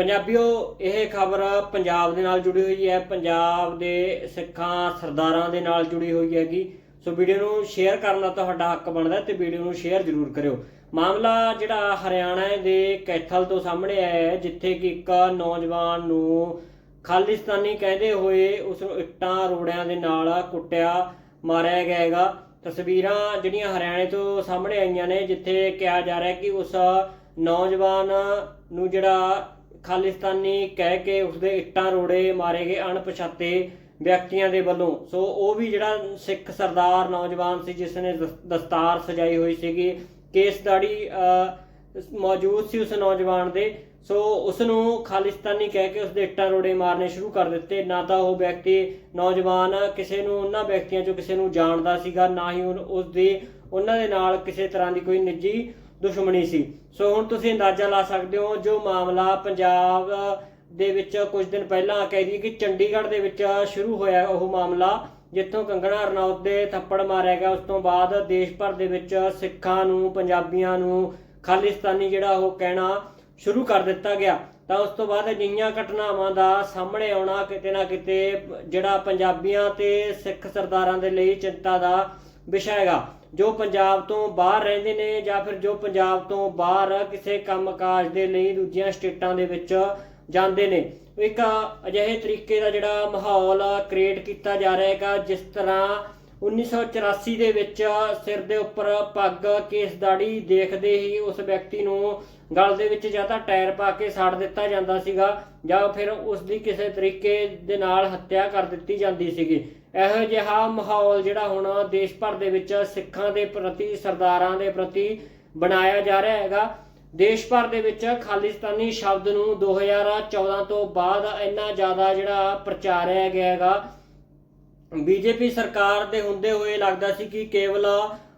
ਪੰਜਾਬੀਓ, ਇਹ ਖਬਰ ਪੰਜਾਬ ਦੇ ਨਾਲ ਜੁੜੀ ਹੋਈ ਹੈ। ਪੰਜਾਬ ਦੇ ਸਿੱਖਾਂ, ਸਰਦਾਰਾਂ ਦੇ ਨਾਲ ਜੁੜੀ ਹੋਈ ਹੈਗੀ। ਸੋ ਵੀਡੀਓ ਨੂੰ ਸ਼ੇਅਰ ਕਰਨ ਦਾ ਤੁਹਾਡਾ ਹੱਕ ਬਣਦਾ ਹੈ ਤੇ ਵੀਡੀਓ ਨੂੰ ਸ਼ੇਅਰ ਜ਼ਰੂਰ ਕਰਿਓ। ਮਾਮਲਾ ਜਿਹੜਾ ਹਰਿਆਣਾ ਦੇ ਕੈਥਲ ਤੋਂ ਸਾਹਮਣੇ ਆਇਆ ਹੈ, ਜਿੱਥੇ ਕਿ ਇੱਕ ਨੌਜਵਾਨ ਨੂੰ ਖਾਲਿਸਤਾਨੀ ਕਹਿੰਦੇ ਹੋਏ ਉਸ ਨੂੰ ਇੱਟਾਂ, ਰੋੜਿਆਂ ਦੇ ਨਾਲ ਕੁੱਟਿਆ, ਮਾਰਿਆ ਗਿਆ ਹੈਗਾ। ਤਸਵੀਰਾਂ ਜਿਹੜੀਆਂ ਹਰਿਆਣੇ ਤੋਂ ਸਾਹਮਣੇ ਆਈਆਂ ਨੇ, ਜਿੱਥੇ ਕਿਹਾ ਜਾ ਰਿਹਾ ਕਿ ਉਸ ਨੌਜਵਾਨ ਨੂੰ ਜਿਹੜਾ ਖਾਲਿਸਤਾਨੀ ਕਹਿ ਕੇ ਉਸਦੇ ਇੱਟਾਂ ਰੋੜੇ ਮਾਰੇ ਗਏ ਅਣਪਛਾਤੇ ਵਿਅਕਤੀਆਂ ਦੇ ਵੱਲੋਂ। ਸੋ ਉਹ ਵੀ ਜਿਹੜਾ ਸਿੱਖ ਸਰਦਾਰ ਨੌਜਵਾਨ ਸੀ ਜਿਸ ਨੇ ਦਸਤਾਰ ਸਜਾਈ ਹੋਈ ਸੀਗੀ ਕੇਸ ਦਾੜੀ ਅਹ, ਮੌਜੂਦ ਸੀ ਉਸ ਨੌਜਵਾਨ ਦੇ। ਸੋ ਉਸ ਨੂੰ ਖਾਲਿਸਤਾਨੀ ਕਹਿ ਕੇ ਉਸ ਦੇ ਇੱਟਾਂ ਰੋੜੇ ਮਾਰਨੇ ਸ਼ੁਰੂ ਕਰ ਦਿੱਤੇ। ਨਾ ਤਾਂ ਉਹ ਵਿਅਕਤੀ ਨੌਜਵਾਨ ਕਿਸੇ ਨੂੰ ਉਹਨਾਂ ਵਿਅਕਤੀਆਂ ਚੋਂ ਕਿਸੇ ਨੂੰ ਜਾਣਦਾ ਸੀਗਾ ਨਾ ਹੀ ਉਸ ਦੀ ਉਹਨਾਂ ਦੇ ਨਾਲ ਕਿਸੇ ਤਰ੍ਹਾਂ ਦੀ ਕੋਈ ਨਿੱਜੀ ਦੁਸ਼ਮਣੀ ਸੀ। ਸੋ ਹੁਣ ਤੁਸੀਂ ਅੰਦਾਜ਼ਾ ਲਾ ਸਕਦੇ ਹੋ, ਜੋ ਮਾਮਲਾ ਪੰਜਾਬ ਦੇ ਵਿੱਚ ਕੁਝ ਦਿਨ ਪਹਿਲਾਂ ਕਹਿ ਦਈਏ ਕਿ ਚੰਡੀਗੜ੍ਹ ਦੇ ਵਿੱਚ ਸ਼ੁਰੂ ਹੋਇਆ ਉਹ ਮਾਮਲਾ, ਜਿੱਥੋਂ ਕੰਗਣਾ ਰਣੌਤ ਦੇ ਥੱਪੜ ਮਾਰਿਆ ਗਿਆ। ਉਸ ਤੋਂ ਬਾਅਦ ਦੇਸ਼ ਭਰ ਦੇ ਵਿੱਚ ਸਿੱਖਾਂ ਨੂੰ, ਪੰਜਾਬੀਆਂ ਨੂੰ ਖਾਲਿਸਤਾਨੀ ਜਿਹੜਾ ਉਹ ਕਹਿਣਾ ਸ਼ੁਰੂ ਕਰ ਦਿੱਤਾ ਗਿਆ। ਤਾਂ ਉਸ ਤੋਂ ਬਾਅਦ ਅਜਿਹੀਆਂ ਘਟਨਾਵਾਂ ਦਾ ਸਾਹਮਣੇ ਆਉਣਾ ਕਿਤੇ ਨਾ ਕਿਤੇ ਜਿਹੜਾ ਪੰਜਾਬੀਆਂ ਤੇ ਸਿੱਖ ਸਰਦਾਰਾਂ ਦੇ ਲਈ ਚਿੰਤਾ ਦਾ ਵਿਸ਼ਾ ਹੈਗਾ। ਜੋ ਪੰਜਾਬ ਤੋਂ ਬਾਹਰ ਰਹਿੰਦੇ ਨੇ ਜਾਂ ਫਿਰ ਜੋ ਪੰਜਾਬ ਤੋਂ ਬਾਹਰ ਕਿਸੇ ਕੰਮਕਾਜ ਦੇ ਲਈ ਦੂਜੀਆਂ ਸਟੇਟਾਂ ਦੇ ਵਿੱਚ ਜਾਂਦੇ ਨੇ। ਇੱਕ ਅਜਿਹੇ ਤਰੀਕੇ ਦਾ ਜਿਹੜਾ ਮਾਹੌਲ ਕ੍ਰੀਏਟ ਕੀਤਾ ਜਾ ਰਿਹਾ ਹੈਗਾ, ਜਿਸ ਤਰ੍ਹਾਂ 1984 ਦੇ ਵਿੱਚ ਸਿਰ ਦੇ ਉੱਪਰ ਪੱਗ, ਕੇਸ ਦਾੜੀ ਦੇਖਦੇ ਹੀ ਉਸ ਵਿਅਕਤੀ ਨੂੰ ਗਲ ਦੇ ਵਿੱਚ ਜਾਂ ਤਾਂ ਟਾਇਰ ਪਾ ਕੇ ਸਾੜ ਦਿੱਤਾ ਜਾਂਦਾ ਸੀਗਾ ਜਾਂ ਫਿਰ ਉਸ ਦੀ ਕਿਸੇ ਤਰੀਕੇ ਦੇ ਨਾਲ ਹੱਤਿਆ ਕਰ ਦਿੱਤੀ ਜਾਂਦੀ ਸੀਗੀ। ਇਹੋ ਜਿਹਾ ਮਾਹੌਲ ਜਿਹੜਾ ਹੁਣ ਦੇਸ਼ ਭਰ ਦੇ ਵਿੱਚ ਸਿੱਖਾਂ ਦੇ ਪ੍ਰਤੀ, ਸਰਦਾਰਾਂ ਦੇ ਪ੍ਰਤੀ ਬਣਾਇਆ ਜਾ ਰਿਹਾ ਹੈਗਾ। ਦੇਸ਼ ਭਰ ਦੇ ਵਿੱਚ ਖਾਲਿਸਤਾਨੀ ਸ਼ਬਦ ਨੂੰ 2014 ਤੋਂ ਬਾਅਦ ਇੰਨਾ ਜ਼ਿਆਦਾ ਜਿਹੜਾ ਪ੍ਰਚਾਰਿਆ ਗਿਆ ਹੈਗਾ। ਬੀਜੇਪੀ ਸਰਕਾਰ ਦੇ ਹੁੰਦੇ ਹੋਏ ਲੱਗਦਾ ਸੀ ਕਿ ਕੇਵਲ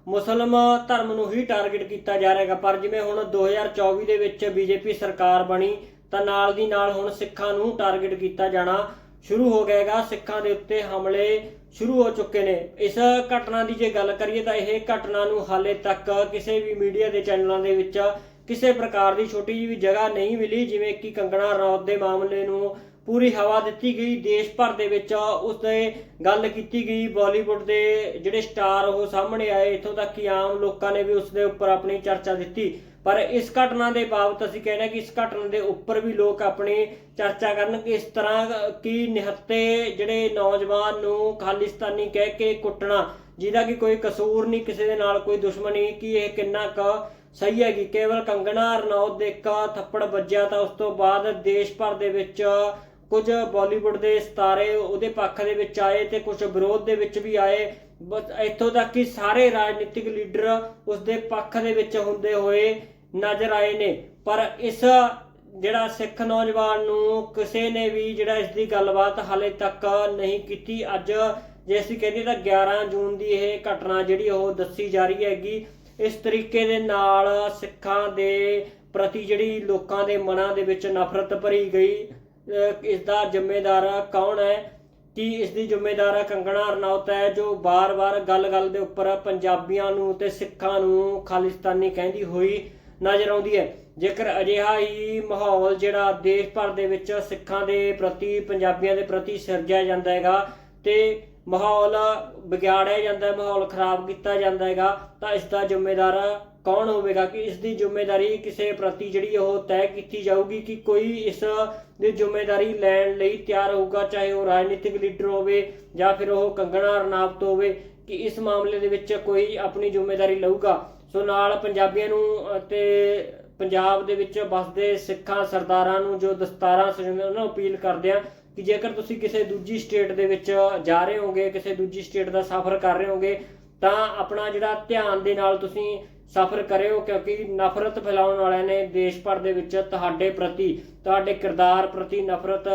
ਮੁਸਲਮ ਧਰਮ ਨੂੰ ਹੀ ਟਾਰਗੇਟ ਕੀਤਾ ਜਾ ਰਿਹਾ ਹੈਗਾ, ਪਰ ਜਿਵੇਂ ਹੁਣ 2024 ਦੇ ਵਿੱਚ ਬੀਜੇਪੀ ਸਰਕਾਰ ਬਣੀ, ਤਾਂ ਨਾਲ ਦੀ ਨਾਲ ਹੁਣ ਸਿੱਖਾਂ ਨੂੰ ਟਾਰਗੇਟ ਕੀਤਾ ਜਾਣਾ ਸ਼ੁਰੂ ਹੋ ਗਿਆ ਸਿੱਖਾਂ ਦੇ ਉੱਤੇ ਹਮਲੇ ਸ਼ੁਰੂ ਹੋ ਚੁੱਕੇ ਨੇ। ਇਸ ਘਟਨਾ ਦੀ ਜੇ ਗੱਲ ਕਰੀਏ ਤਾਂ ਇਹ ਘਟਨਾ ਨੂੰ ਹਾਲੇ ਤੱਕ ਕਿਸੇ ਵੀ ਮੀਡੀਆ ਦੇ ਚੈਨਲਾਂ ਦੇ ਵਿੱਚ ਕਿਸੇ ਪ੍ਰਕਾਰ ਦੀ ਛੋਟੀ ਜਿਹੀ ਵੀ ਜਗ੍ਹਾ ਨਹੀਂ ਮਿਲੀ, ਜਿਵੇਂ ਕਿ ਕੰਗਣਾ ਰਣੌਤ ਦੇ ਮਾਮਲੇ ਨੂੰ ਪੂਰੀ ਹਵਾ ਦਿੱਤੀ ਗਈ, ਦੇਸ਼ ਭਰ ਦੇ ਵਿੱਚ ਉਸ ਦੇ ਗੱਲ ਕੀਤੀ ਗਈ, ਬਾਲੀਵੁੱਡ ਦੇ ਜਿਹੜੇ ਸਟਾਰ ਉਹ ਸਾਹਮਣੇ ਆਏ, ਇਥੋਂ ਤੱਕ ਕਿ ਆਮ ਲੋਕਾਂ ਨੇ ਵੀ ਉਸ ਦੇ ਉੱਪਰ ਆਪਣੀ ਚਰਚਾ ਦਿੱਤੀ। ਪਰ ਇਸ ਘਟਨਾ ਦੇ ਬਾਬਤ ਅਸੀਂ ਕਹਿੰਦੇ ਕਿ ਇਸ ਘਟਨਾ ਦੇ ਉੱਪਰ ਵੀ ਲੋਕ ਆਪਣੀ ਚਰਚਾ ਕਰਨ। ਕਿ ਇਸ ਤਰ੍ਹਾਂ ਕਿ ਨਿਹੱਤੇ ਜਿਹੜੇ ਨੌਜਵਾਨ ਨੂੰ ਖਾਲਿਸਤਾਨੀ ਕਹਿ ਕੇ ਕੁੱਟਣਾ, ਜਿਹਦਾ ਕਿ ਕੋਈ ਕਸੂਰ ਨਹੀਂ, ਕਿਸੇ ਦੇ ਨਾਲ ਕੋਈ ਦੁਸ਼ਮਣੀ ਕਿ ਇਹ ਕਿੰਨਾ ਕੁ ਸਹੀ ਹੈਗੀ। ਕੇਵਲ ਕੰਗਣਾ, ਰਣੌਤ ਦੇ ਇੱਕ ਥੱਪੜ ਵੱਜਿਆ ਤਾਂ ਉਸ ਤੋਂ ਬਾਅਦ ਦੇਸ਼ ਭਰ ਦੇ ਵਿੱਚ ਕੁਝ ਬਾਲੀਵੁੱਡ ਦੇ ਸਿਤਾਰੇ ਉਹਦੇ ਪੱਖ ਦੇ ਵਿੱਚ ਆਏ ਤੇ ਕੁਝ ਵਿਰੋਧ ਦੇ ਵਿੱਚ ਵੀ ਆਏ। ਇੱਥੋਂ ਤੱਕ ਕਿ ਸਾਰੇ ਰਾਜਨੀਤਿਕ ਲੀਡਰ ਉਸ ਦੇ ਪੱਖ ਦੇ ਵਿੱਚ ਹੁੰਦੇ ਹੋਏ ਨਜ਼ਰ ਆਏ ਨੇ। ਪਰ ਇਸ ਜਿਹੜਾ ਸਿੱਖ ਨੌਜਵਾਨ ਨੂੰ ਕਿਸੇ ਨੇ ਵੀ ਜਿਹੜਾ ਇਸ ਦੀ ਗੱਲਬਾਤ ਹਾਲੇ ਤੱਕ ਨਹੀਂ ਕੀਤੀ। ਅੱਜ ਜੇ ਅਸੀਂ ਕਹਿੰਦੇ ਤਾਂ 11 ਜੂਨ ਦੀ ਇਹ ਘਟਨਾ ਜਿਹੜੀ ਉਹ ਦੱਸੀ ਜਾ ਰਹੀ ਹੈਗੀ। ਇਸ ਤਰੀਕੇ ਦੇ ਨਾਲ ਸਿੱਖਾਂ ਦੇ ਪ੍ਰਤੀ ਜਿਹੜੀ ਲੋਕਾਂ ਦੇ ਮਨਾਂ ਦੇ ਵਿੱਚ ਨਫ਼ਰਤ ਭਰੀ ਗਈ। ਇਸ ਦਾ ਜ਼ਿੰਮੇਦਾਰ ਕੌਣ ਹੈ? ਕਿ ਇਸ ਦੀ ਜ਼ਿੰਮੇਦਾਰ ਕੰਗਣਾ ਰਣੌਤ ਹੈ, ਜੋ ਬਾਰ-ਬਾਰ ਗੱਲ-ਗੱਲ ਦੇ ਉੱਪਰ ਪੰਜਾਬੀਆਂ ਨੂੰ ਤੇ ਸਿੱਖਾਂ ਨੂੰ ਖਾਲਿਸਤਾਨੀ ਕਹਿੰਦੀ ਹੋਈ ਨਜ਼ਰ ਆਉਂਦੀ ਹੈ? ਜੇਕਰ ਅਜਿਹਾ ਹੀ ਮਾਹੌਲ ਜਿਹੜਾ ਦੇਸ਼ ਭਰ ਦੇ ਵਿੱਚ ਸਿੱਖਾਂ ਦੇ ਪ੍ਰਤੀ, ਪੰਜਾਬੀਆਂ ਦੇ ਪ੍ਰਤੀ ਸਿਰਜਿਆ ਜਾਂਦਾ ਹੈਗਾ ਤੇ ਮਾਹੌਲ ਵਿਗਾੜਿਆ ਜਾਂਦਾ ਹੈ, ਮਾਹੌਲ ਖਰਾਬ ਕੀਤਾ ਜਾਂਦਾ ਹੈਗਾ, ਤਾਂ ਇਸ ਦਾ ਜ਼ਿੰਮੇਦਾਰ ਕੌਣ ਹੋਵੇਗਾ ਕਿ ਇਸ ਦੀ ਜ਼ਿੰਮੇਵਾਰੀ ਕਿਸੇ ਪ੍ਰਤੀ ਜਿਹੜੀ ਉਹ ਤੈਅ ਕੀਤੀ ਜਾਊਗੀ ਕਿ ਕੋਈ ਇਸ ਦੀ ਜ਼ਿੰਮੇਵਾਰੀ ਲੈਣ ਲਈ ਤਿਆਰ ਹੋਊਗਾ, ਚਾਹੇ ਉਹ ਰਾਜਨੀਤਿਕ ਲੀਡਰ ਹੋਵੇ ਜਾਂ ਫਿਰ ਉਹ ਕੰਗਣਾ ਰਣਾਵਤ ਹੋਵੇ, ਕਿ ਇਸ ਮਾਮਲੇ ਦੇ ਵਿੱਚ ਕੋਈ ਆਪਣੀ ਜ਼ਿੰਮੇਵਾਰੀ ਲਊਗਾ। ਸੋ ਨਾਲ ਪੰਜਾਬੀਆਂ ਨੂੰ ਅਤੇ ਪੰਜਾਬ ਦੇ ਵਿੱਚ ਵੱਸਦੇ ਸਿੱਖਾਂ, ਸਰਦਾਰਾਂ ਨੂੰ ਜੋ ਦਸਤਾਰਾਂ ਸਜਾਉਂਦੇ ਉਹਨਾਂ ਨੂੰ ਅਪੀਲ ਕਰਦੇ ਆ ਕਿ ਜੇਕਰ ਤੁਸੀਂ ਕਿਸੇ ਦੂਜੀ ਸਟੇਟ ਦੇ ਵਿੱਚ ਜਾ ਰਹੇ ਹੋਗੇ ਕਿਸੇ ਦੂਜੀ ਸਟੇਟ ਦਾ ਸਫ਼ਰ ਕਰ ਰਹੇ ਹੋਗੇ ਤਾਂ ਆਪਣਾ ਜਿਹੜਾ ਧਿਆਨ ਦੇ ਨਾਲ ਤੁਸੀਂ ਸਫ਼ਰ ਕਰਿਓ, ਕਿਉਂਕਿ ਨਫ਼ਰਤ ਫੈਲਾਉਣ ਵਾਲਿਆਂ ਨੇ ਦੇਸ਼ ਭਰ ਦੇ ਵਿੱਚ ਤੁਹਾਡੇ ਪ੍ਰਤੀ, ਤੁਹਾਡੇ ਕਿਰਦਾਰ ਪ੍ਰਤੀ ਨਫ਼ਰਤ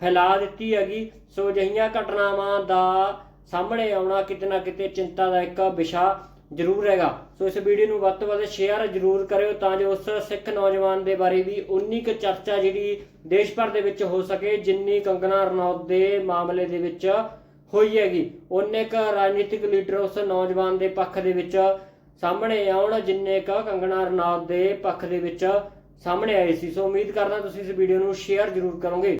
ਫੈਲਾ ਦਿੱਤੀ ਹੈਗੀ। ਸੋ ਅਜਿਹੀਆਂ ਘਟਨਾਵਾਂ ਦਾ ਸਾਹਮਣੇ ਆਉਣਾ ਕਿਤੇ ਨਾ ਕਿਤੇ ਚਿੰਤਾ ਦਾ ਇੱਕ ਵਿਸ਼ਾ ਜ਼ਰੂਰ ਹੈਗਾ। ਸੋ ਇਸ ਵੀਡੀਓ ਨੂੰ ਵੱਧ ਤੋਂ ਵੱਧ ਸ਼ੇਅਰ ਜ਼ਰੂਰ ਕਰਿਓ ਤਾਂ ਜੋ ਉਸ ਸਿੱਖ ਨੌਜਵਾਨ ਦੇ ਬਾਰੇ ਵੀ ਉਨੀ ਕੁ ਚਰਚਾ ਜਿਹੜੀ ਦੇਸ਼ ਭਰ ਦੇ ਵਿੱਚ ਹੋ ਸਕੇ, ਜਿੰਨੀ ਕੰਗਨਾ ਰਣੌਤ ਦੇ ਮਾਮਲੇ ਦੇ ਵਿੱਚ ਹੋਈ ਹੈਗੀ। ਉਹਨੇ ਕ ਰਾਜਨੀਤਿਕ ਲੀਡਰ ਉਸ ਨੌਜਵਾਨ ਦੇ ਪੱਖ ਦੇ ਵਿੱਚ ਸਾਹਮਣੇ ਆਉਣ, ਜਿੰਨੇ ਕ ਕੰਗਨਾ ਰਣੌਤ ਦੇ ਪੱਖ ਦੇ ਵਿੱਚ ਸਾਹਮਣੇ ਆਏ ਸੀ। ਸੋ ਉਮੀਦ ਕਰਦਾ ਤੁਸੀਂ ਇਸ ਵੀਡੀਓ ਨੂੰ ਸ਼ੇਅਰ ਜ਼ਰੂਰ ਕਰੋਗੇ।